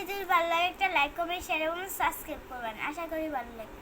যদি ভালো লাগে একটা লাইক কমেন্ট শেয়ার এবং সাবস্ক্রাইব করবেন। আশা করি ভালো লাগে